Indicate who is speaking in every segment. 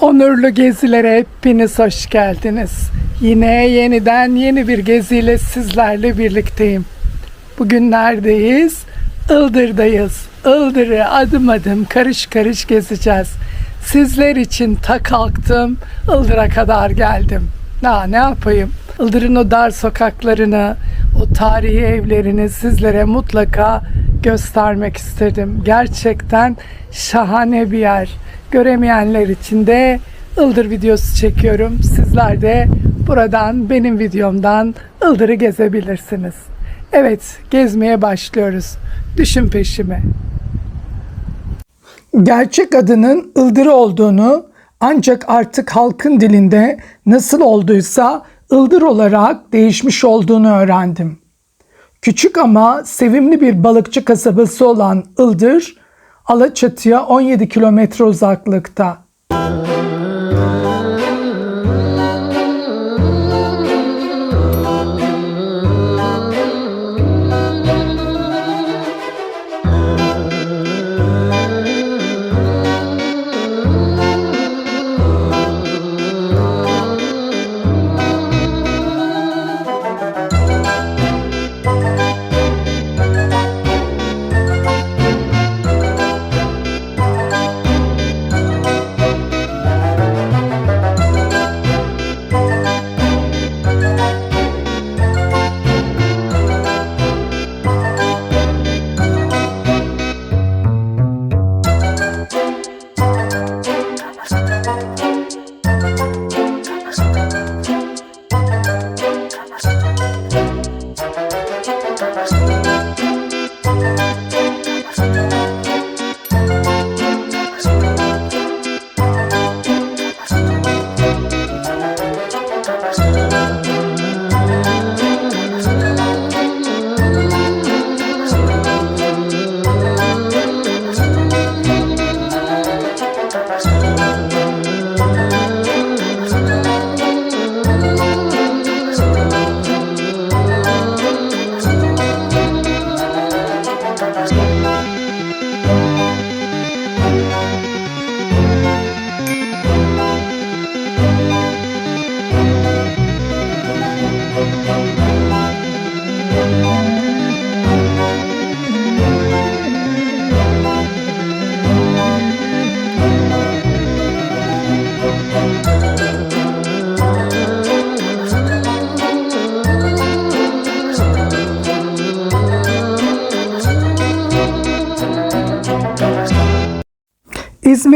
Speaker 1: Onurlu gezilere hepiniz hoş geldiniz. Yine yeniden yeni bir geziyle sizlerle birlikteyim. Bugün neredeyiz? Ildır'dayız. Ildır'ı adım adım karış karış gezeceğiz. Sizler için ta kalktım, Ildır'a kadar geldim. Daha ne yapayım? Ildır'ın o dar sokaklarını, o tarihi evlerini sizlere mutlaka göstermek istedim. Gerçekten şahane bir yer. Göremeyenler için de Ildır videosu çekiyorum. Sizler de buradan benim videomdan Ildır'ı gezebilirsiniz. Evet, gezmeye başlıyoruz. Düşün peşime. Gerçek adının Ildır olduğunu ancak artık halkın dilinde nasıl olduysa Ildır olarak değişmiş olduğunu öğrendim. Küçük ama sevimli bir balıkçı kasabası olan Ildır, Alaçatı'ya 17 kilometre uzaklıkta.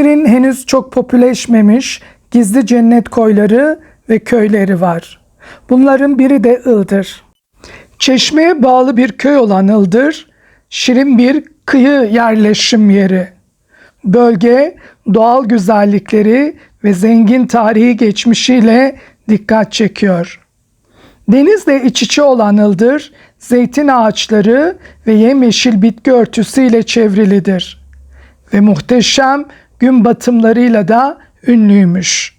Speaker 1: İzmir'in henüz çok popüleşmemiş gizli cennet koyları ve köyleri var. Bunların biri de Ildır. Çeşmeye bağlı bir köy olan Ildır, şirin bir kıyı yerleşim yeri. Bölge doğal güzellikleri ve zengin tarihi geçmişiyle dikkat çekiyor. Denizle iç içe olan Ildır, zeytin ağaçları ve yemyeşil bitki örtüsüyle çevrilidir ve muhteşem gün batımlarıyla da ünlüymüş.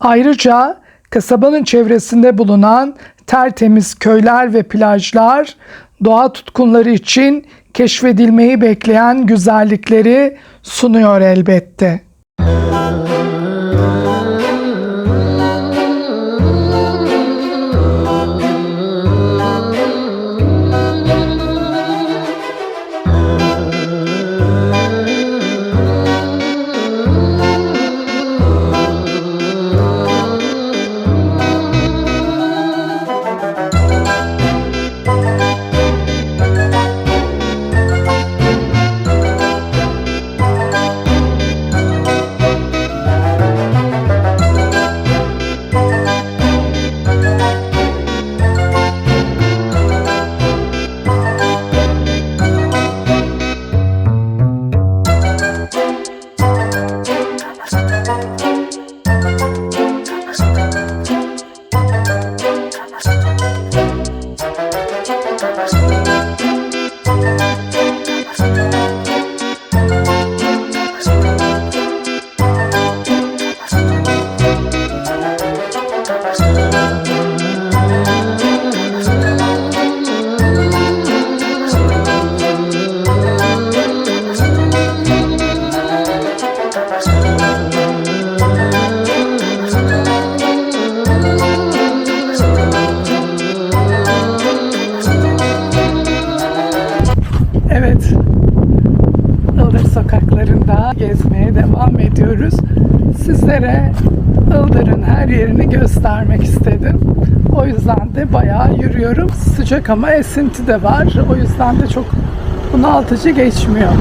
Speaker 1: Ayrıca kasabanın çevresinde bulunan tertemiz köyler ve plajlar doğa tutkunları için keşfedilmeyi bekleyen güzellikleri sunuyor elbette. Bayağı yürüyorum. Sıcak ama esinti de var. O yüzden de çok bunaltıcı geçmiyor.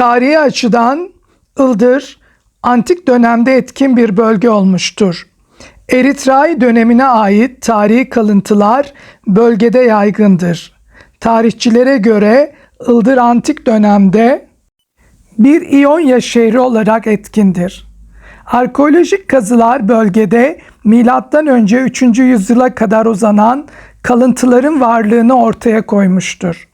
Speaker 1: Tarihi açıdan Ildır antik dönemde etkin bir bölge olmuştur. Eritray dönemine ait tarihi kalıntılar bölgede yaygındır. Tarihçilere göre Ildır antik dönemde bir İonya şehri olarak etkindir. Arkeolojik kazılar bölgede milattan önce 3. yüzyıla kadar uzanan kalıntıların varlığını ortaya koymuştur.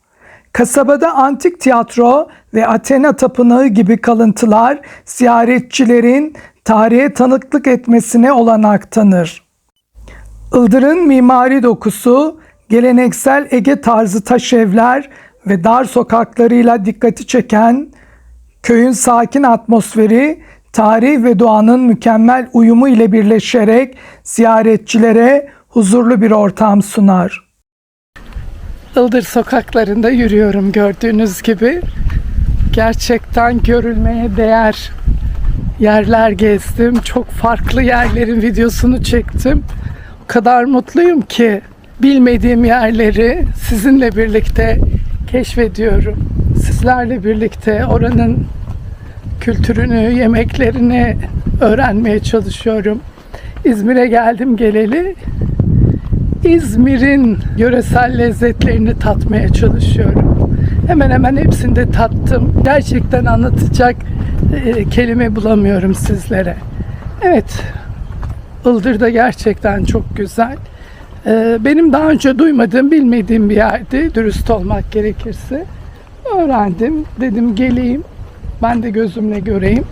Speaker 1: Kasabada antik tiyatro ve Athena tapınağı gibi kalıntılar ziyaretçilerin tarihe tanıklık etmesine olanak tanır. Ildır'ın mimari dokusu geleneksel Ege tarzı taş evler ve dar sokaklarıyla dikkati çeken köyün sakin atmosferi tarih ve doğanın mükemmel uyumu ile birleşerek ziyaretçilere huzurlu bir ortam sunar. Ildır sokaklarında yürüyorum gördüğünüz gibi. Gerçekten görülmeye değer yerler gezdim. Çok farklı yerlerin videosunu çektim. O kadar mutluyum ki bilmediğim yerleri sizinle birlikte keşfediyorum. Sizlerle birlikte oranın kültürünü, yemeklerini öğrenmeye çalışıyorum. İzmir'e geldim geleli İzmir'in yöresel lezzetlerini tatmaya çalışıyorum. Hemen hemen hepsini de tattım. Gerçekten anlatacak e, kelime bulamıyorum sizlere. Evet, Ildır da gerçekten çok güzel. E, benim daha önce duymadığım, bilmediğim bir yerdi, dürüst olmak gerekirse. Öğrendim, dedim geleyim, ben de gözümle göreyim.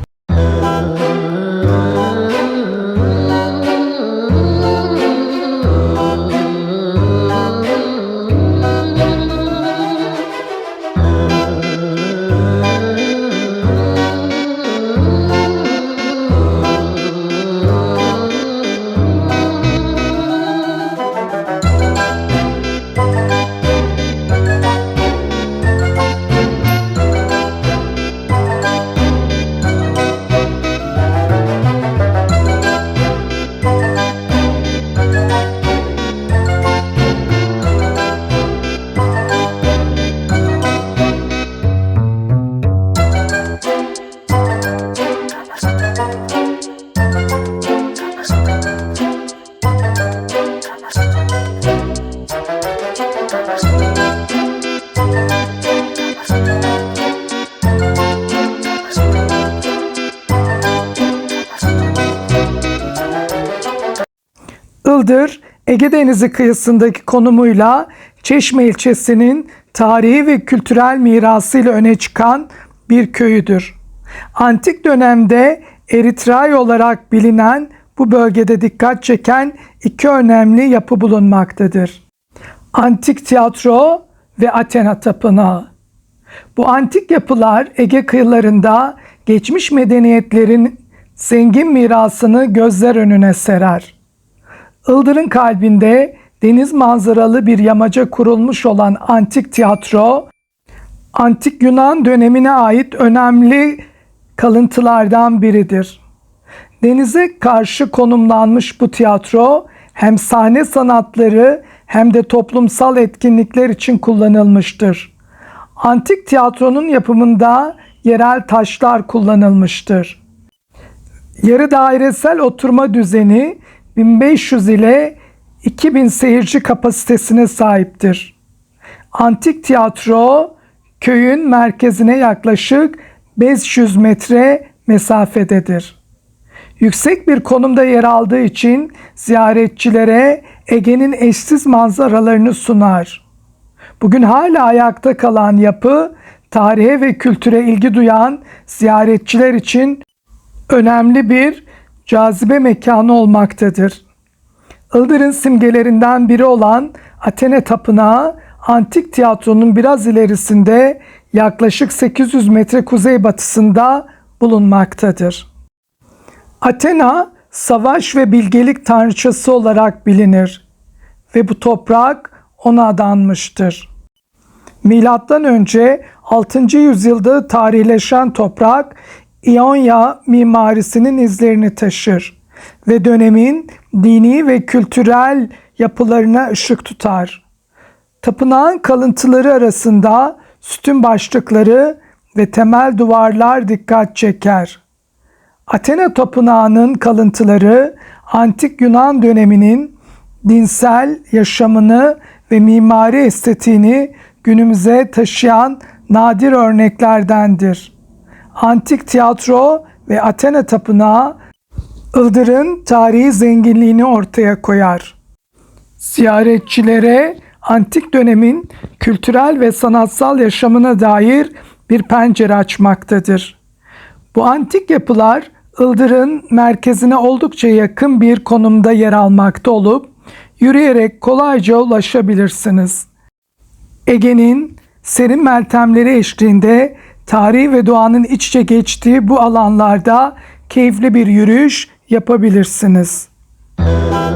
Speaker 1: Ege Denizi kıyısındaki konumuyla Çeşme ilçesinin tarihi ve kültürel mirasıyla öne çıkan bir köyüdür. Antik dönemde Eritray olarak bilinen bu bölgede dikkat çeken iki önemli yapı bulunmaktadır. Antik tiyatro ve Athena Tapınağı. Bu antik yapılar Ege kıyılarında geçmiş medeniyetlerin zengin mirasını gözler önüne serer. Ildır'ın kalbinde deniz manzaralı bir yamaca kurulmuş olan antik tiyatro, antik Yunan dönemine ait önemli kalıntılardan biridir. Denize karşı konumlanmış bu tiyatro hem sahne sanatları hem de toplumsal etkinlikler için kullanılmıştır. Antik tiyatronun yapımında yerel taşlar kullanılmıştır. Yarı dairesel oturma düzeni 1500 ile 2000 seyirci kapasitesine sahiptir. Antik tiyatro köyün merkezine yaklaşık 500 metre mesafededir. Yüksek bir konumda yer aldığı için ziyaretçilere Ege'nin eşsiz manzaralarını sunar. Bugün hala ayakta kalan yapı, tarihe ve kültüre ilgi duyan ziyaretçiler için önemli bir cazibe mekanı olmaktadır. Ildır'ın simgelerinden biri olan Athena Tapınağı, antik tiyatronun biraz ilerisinde yaklaşık 800 metre kuzeybatısında bulunmaktadır. Athena, savaş ve bilgelik tanrıçası olarak bilinir ve bu toprak ona adanmıştır. Milattan önce 6. yüzyılda tarihleşen toprak İonya mimarisinin izlerini taşır ve dönemin dini ve kültürel yapılarına ışık tutar. Tapınağın kalıntıları arasında sütun başlıkları ve temel duvarlar dikkat çeker. Athena Tapınağı'nın kalıntıları antik Yunan döneminin dinsel yaşamını ve mimari estetiğini günümüze taşıyan nadir örneklerdendir. Antik tiyatro ve Athena Tapınağı Ildır'ın tarihi zenginliğini ortaya koyar. Ziyaretçilere antik dönemin kültürel ve sanatsal yaşamına dair bir pencere açmaktadır. Bu antik yapılar Ildır'ın merkezine oldukça yakın bir konumda yer almakta olup yürüyerek kolayca ulaşabilirsiniz. Ege'nin serin meltemleri eşliğinde tarihi ve doğanın iç içe geçtiği bu alanlarda keyifli bir yürüyüş yapabilirsiniz. Evet,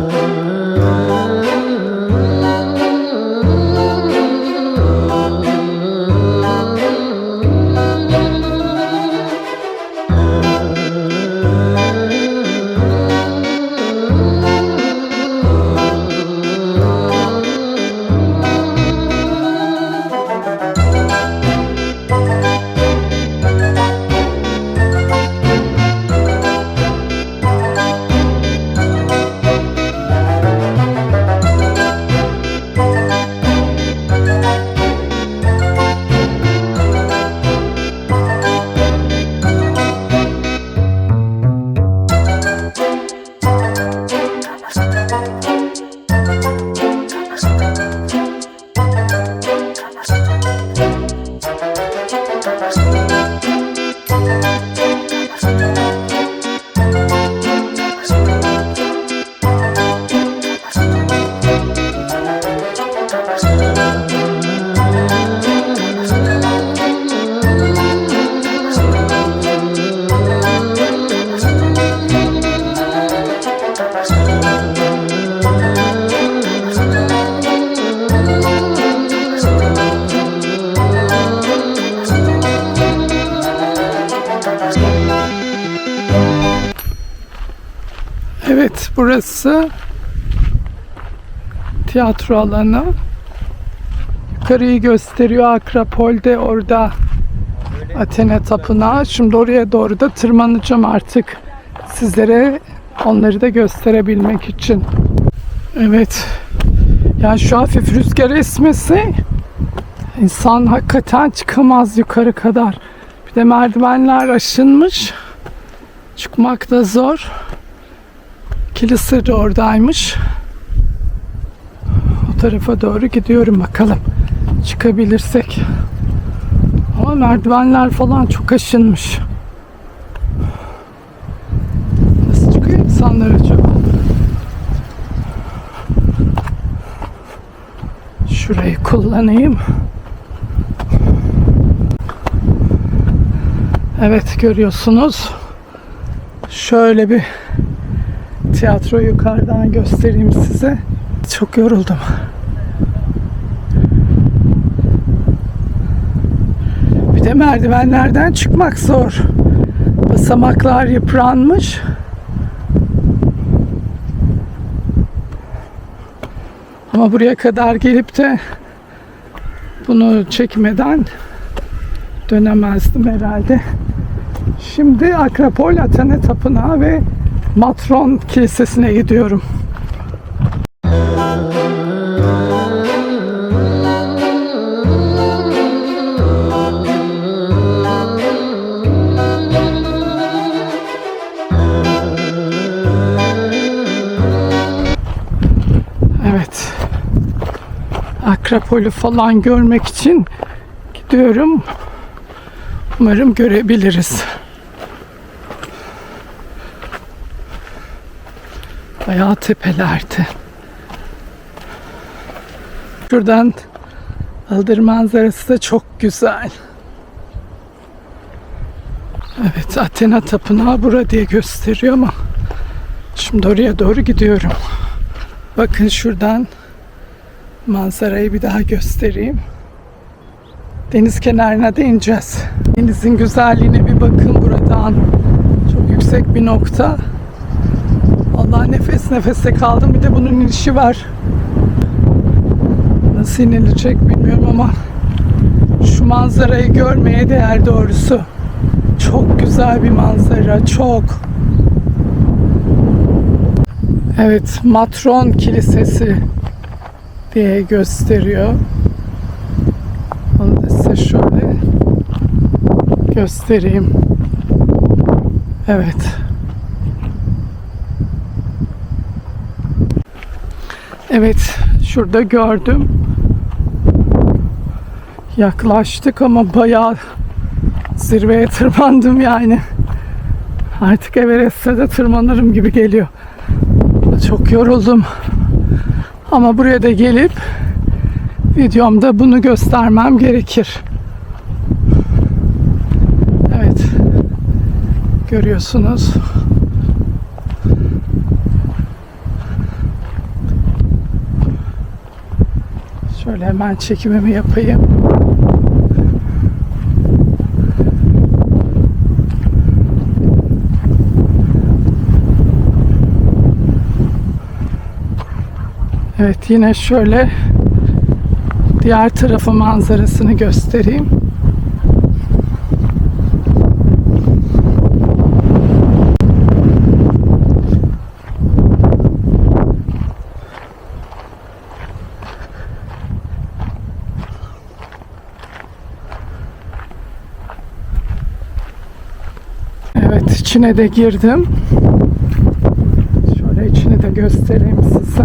Speaker 1: burası tiyatro alanı. Yukarıyı gösteriyor Akropol'de orada Athena Tapınağı. Şimdi oraya doğru da tırmanacağım artık sizlere onları da gösterebilmek için. Evet. Ya şu hafif rüzgar esmesi insan hakikaten çıkamaz yukarı kadar. Bir de merdivenler aşınmış. Çıkmak da zor. Kilisir de oradaymış. O tarafa doğru gidiyorum bakalım. Çıkabilirsek. Ama merdivenler falan çok aşınmış. Nasıl çıkıyor insanlar acaba?
Speaker 2: Şurayı kullanayım. Evet görüyorsunuz. Şöyle bir tiyatro yukarıdan göstereyim size. Çok yoruldum. Bir de merdivenlerden çıkmak zor. Basamaklar yıpranmış. Ama buraya kadar gelip de bunu çekmeden dönemezdim herhalde. Şimdi Akropol Athena Tapınağı ve Matron Kilisesi'ne gidiyorum. Evet. Akropolü falan görmek için gidiyorum. Umarım görebiliriz. Bayağı tepelerde. Şuradan Aldır manzarası da çok güzel. Evet Athena Tapınağı bura diye gösteriyor ama şimdi oraya doğru gidiyorum. Bakın şuradan manzarayı bir daha göstereyim. Deniz kenarına da ineceğiz. Denizin güzelliğine bir bakın buradan. Çok yüksek bir nokta. Allah nefes nefese kaldım. Bir de bunun inişi var. Nasıl inilecek bilmiyorum ama şu manzarayı görmeye değer doğrusu. Çok güzel bir manzara. Çok. Evet, Matron Kilisesi diye gösteriyor. Onu da size şöyle göstereyim. Evet. Evet, şurada gördüm. Yaklaştık ama bayağı zirveye tırmandım yani. Artık Everest'e de tırmanırım gibi geliyor. Çok yoruldum. Ama buraya da gelip videomda bunu göstermem gerekir. Evet. Görüyorsunuz. Şöyle hemen çekimimi yapayım. Evet yine şöyle diğer tarafı manzarasını göstereyim. Evet içine de girdim. Şöyle içini de göstereyim size.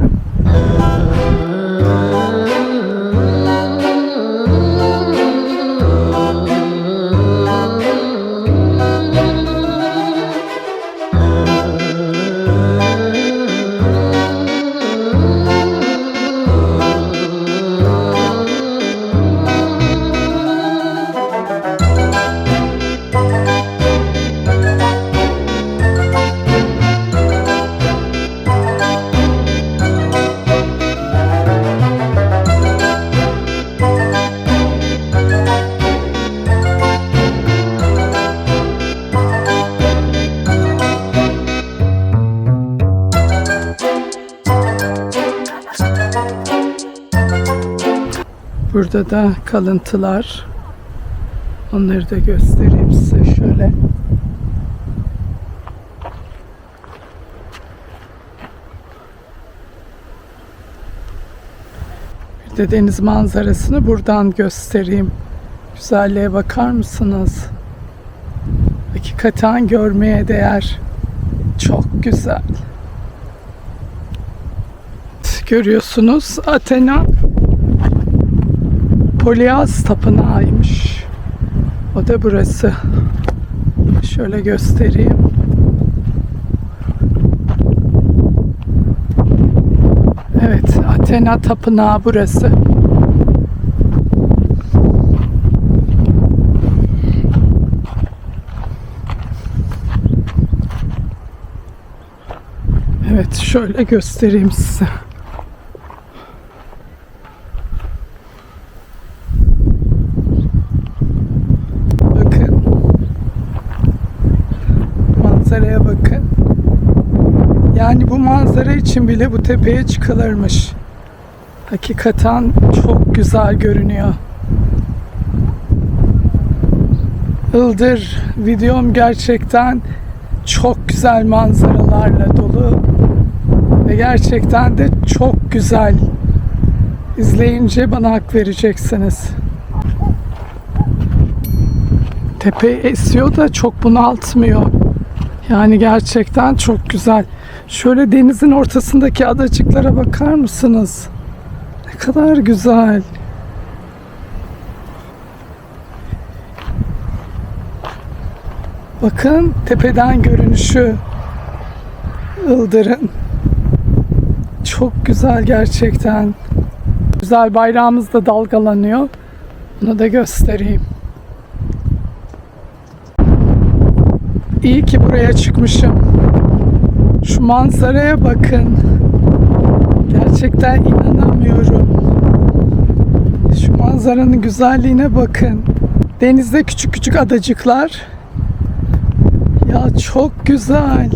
Speaker 2: Burada da kalıntılar. Onları da göstereyim size şöyle. Bir de deniz manzarasını buradan göstereyim. Güzelliğe bakar mısınız? Hakikaten görmeye değer. Çok güzel. Görüyorsunuz Athena Polias Tapınağı'ymış. O da burası. Şöyle göstereyim. Evet, Athena Tapınağı burası. Evet, şöyle göstereyim size. İçin bile bu tepeye çıkılırmış. Hakikaten çok güzel görünüyor. Ildır videom gerçekten çok güzel manzaralarla dolu ve gerçekten de çok güzel. İzleyince bana hak vereceksiniz. Tepe esiyor da çok bunaltmıyor. Yani gerçekten çok güzel. Şöyle denizin ortasındaki adacıklara bakar mısınız? Ne kadar güzel. Bakın tepeden görünüşü. Ildır'ın. Çok güzel gerçekten. Güzel bayrağımız da dalgalanıyor. Bunu da göstereyim. İyi ki buraya çıkmışım. Manzaraya bakın. Gerçekten inanamıyorum. Şu manzaranın güzelliğine bakın. Denizde küçük küçük adacıklar. Ya çok güzel.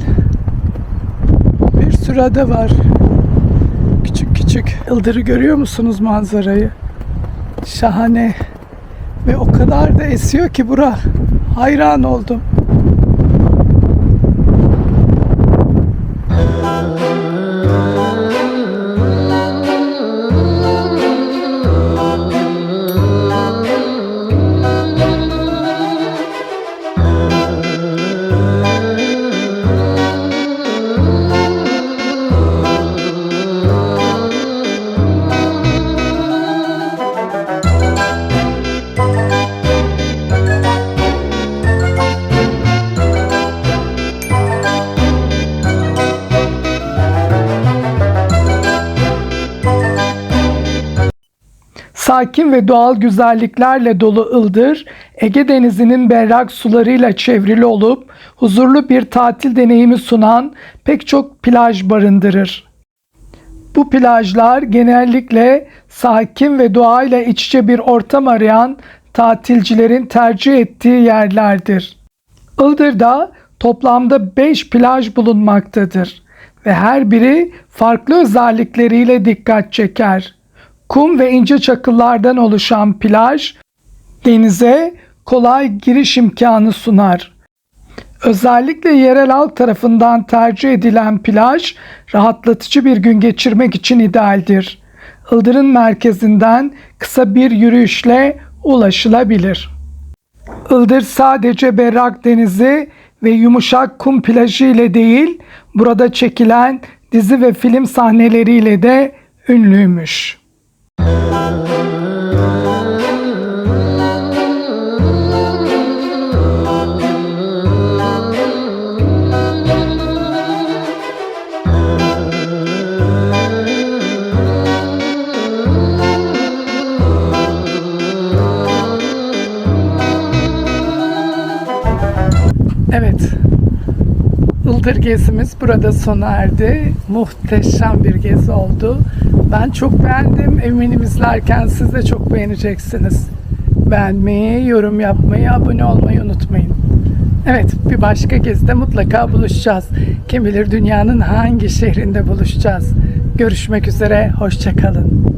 Speaker 2: Bir sürü ada var. Küçük küçük. Ildırı görüyor musunuz manzarayı? Şahane. Ve o kadar da esiyor ki bura. Hayran oldum. Sakin ve doğal güzelliklerle dolu Ildır, Ege Denizi'nin berrak sularıyla çevrili olup huzurlu bir tatil deneyimi sunan pek çok plaj barındırır. Bu plajlar genellikle sakin ve doğayla iç içe bir ortam arayan tatilcilerin tercih ettiği yerlerdir. Ildır'da toplamda 5 plaj bulunmaktadır ve her biri farklı özellikleriyle dikkat çeker. Kum ve ince çakıllardan oluşan plaj denize kolay giriş imkanı sunar. Özellikle yerel halk tarafından tercih edilen plaj rahatlatıcı bir gün geçirmek için idealdir. Ildır'ın merkezinden kısa bir yürüyüşle ulaşılabilir. Ildır sadece berrak denizi ve yumuşak kum plajı ile değil, burada çekilen dizi ve film sahneleriyle de ünlüymüş. Ildır gezimiz burada sona erdi. Muhteşem bir gezi oldu. Ben çok beğendim. Eminim izlerken siz de çok beğeneceksiniz. Beğenmeyi, yorum yapmayı, abone olmayı unutmayın. Evet, bir başka gezide mutlaka buluşacağız. Kim bilir dünyanın hangi şehrinde buluşacağız. Görüşmek üzere, hoşçakalın.